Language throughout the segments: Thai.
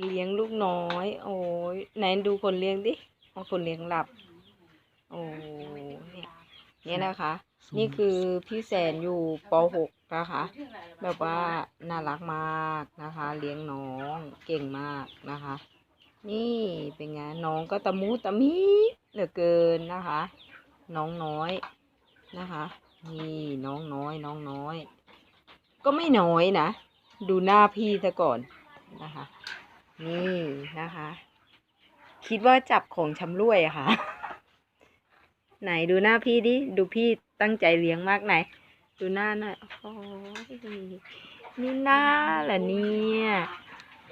เลี้ยงลูกน้อย โอ้ยไหนดูคนเลี้ยงดิบางคนเลี้ยงหลับ โอ้เนี่ยเนี่ยนะคะ นี่คือพี่แสนอยู่ป .6 นะคะ แบบว่าน่ารักมากนะคะ เลี้ยงน้องเก่งมากนะคะ นี่เป็นไงน้องก็ตะมูตะมีเหลือเกินนะคะ น้องน้อยนะคะ นี่น้องน้อยน้องน้อย ก็ไม่น้อยนะ ดูหน้าพี่ซะก่อนนะคะ นี่นะคะ คิดว่าจับของชำร่วยค่ะ ไหนดูหน้าพี่ดิ ดูพี่ตั้งใจเลี้ยงมากไหน ดูหน้าหน่อยโอ้ยนี่หน้าเหรอเนี่ย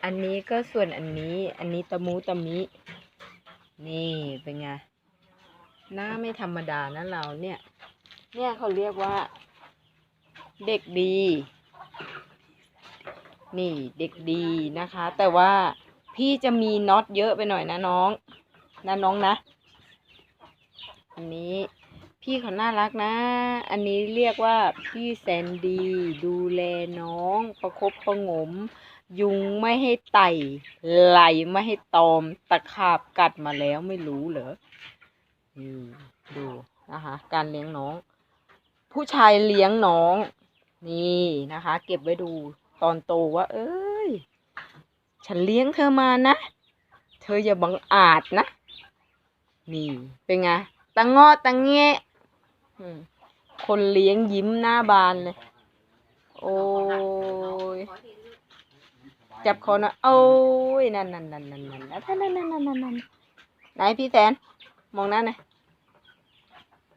อันนี้ก็ส่วนอันนี้ อันนี้ตะมูตะมิ นี่เป็นไง หน้าไม่ธรรมดานะเราเนี่ย เนี่ยเขาเรียกว่า เด็กดี นี่เด็กดีนะคะ แต่ว่าพี่จะมีน็อตเยอะไปหน่อยนะน้องนะน้องนะ อันนี้พี่เขาน่ารักนะ อันนี้เรียกว่าพี่แสนดีดูแลน้องประคบประงม ยุงไม่ให้ไต่ไหลไม่ให้ตอมตะขาบกัดมาแล้วไม่รู้เหรอนี่ดูนะคะการเลี้ยงน้อง ผู้ชายเลี้ยงน้อง นี่นะคะ เก็บไว้ดู ตอนโตว่า เอ้ย ฉันเลี้ยงเธอมานะ เธออย่าบังอาจนะ นี่ เป็นไงตังเงาะตังแงะอืมคนเลี้ยงยิ้มหน้าบานเลย โอ้ย จับคอนะโอ้ย นั่นนั่นนั่นนั่นนั่นนั่นนั่นนั่นนั่นนั่นไหนพี่แสน มองหน้าหน่อย